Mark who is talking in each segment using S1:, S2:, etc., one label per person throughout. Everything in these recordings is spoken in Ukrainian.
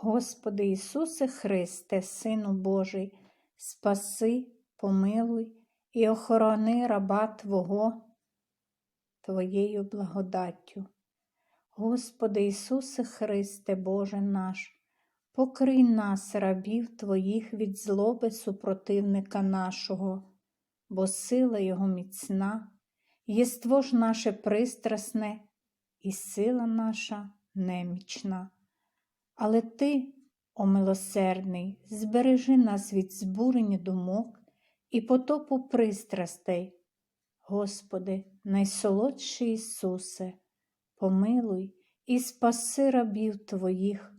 S1: Господи Ісусе Христе, Сину Божий, спаси, помилуй і охорони раба Твого Твоєю благодаттю. Господи Ісусе Христе, Боже наш, покрий нас, рабів Твоїх, від злоби супротивника нашого, бо сила Його міцна, єство ж наше пристрасне, і сила наша немічна. Але Ти, о милосердний, збережи нас від збурення думок і потопу пристрастей. Господи, найсолодший Ісусе, помилуй і спаси рабів Твоїх,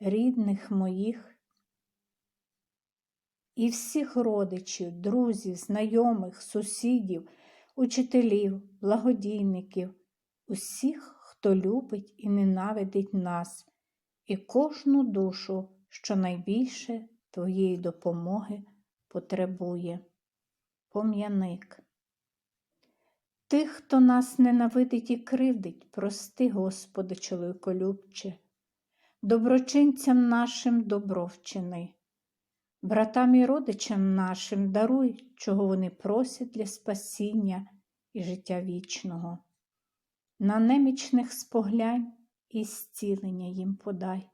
S1: рідних моїх і всіх родичів, друзів, знайомих, сусідів, учителів, благодійників, усіх, хто любить і ненавидить нас, і кожну душу, що найбільше Твоєї допомоги потребує. Пом'яник. Тих, хто нас ненавидить і кривдить, прости, Господи, чоловіколюбче, доброчинцям нашим добро вчини, братам і родичам нашим даруй, чого вони просять для спасіння і життя вічного. На немічних споглянь і зцілення їм подай,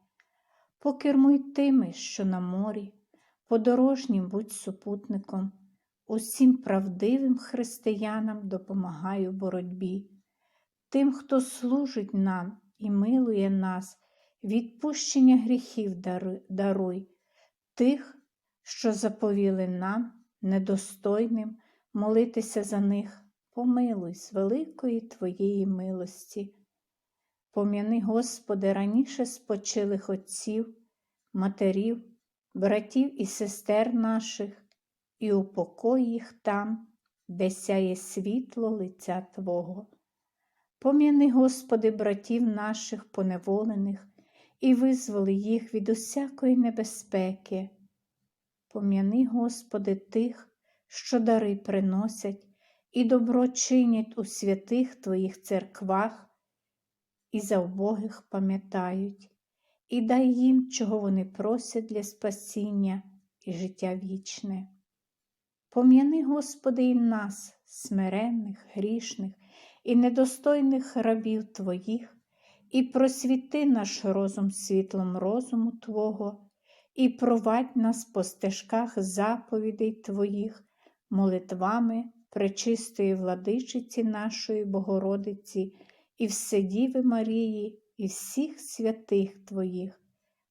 S1: покермуй тими, що на морі, подорожнім будь супутником. Усім правдивим християнам допомагай у боротьбі, тим, хто служить нам і милує нас, відпущення гріхів даруй, тих, що заповіли нам, недостойним, молитися за них, помилуй з великої Твоєї милості. Пом'яни, Господи, раніше спочилих отців, матерів, братів і сестер наших і упокой їх там, де сяє світло лиця Твого. Пом'яни, Господи, братів наших поневолених і визволи їх від усякої небезпеки. Пом'яни, Господи, тих, що дари приносять і добро чинять у святих Твоїх церквах, і за убогих пам'ятають, і дай їм, чого вони просять для спасіння і життя вічне. Пом'яни, Господи, і нас, смиренних, грішних і недостойних рабів Твоїх, і просвіти наш розум світлом розуму Твого, і провадь нас по стежках заповідей Твоїх, молитвами пречистої владичиці нашої Богородиці, і Вседіви Марії, і всіх святих Твоїх,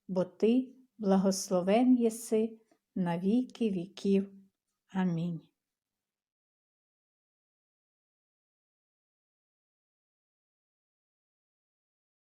S1: бо Ти благословен єси на віки віків. Амінь.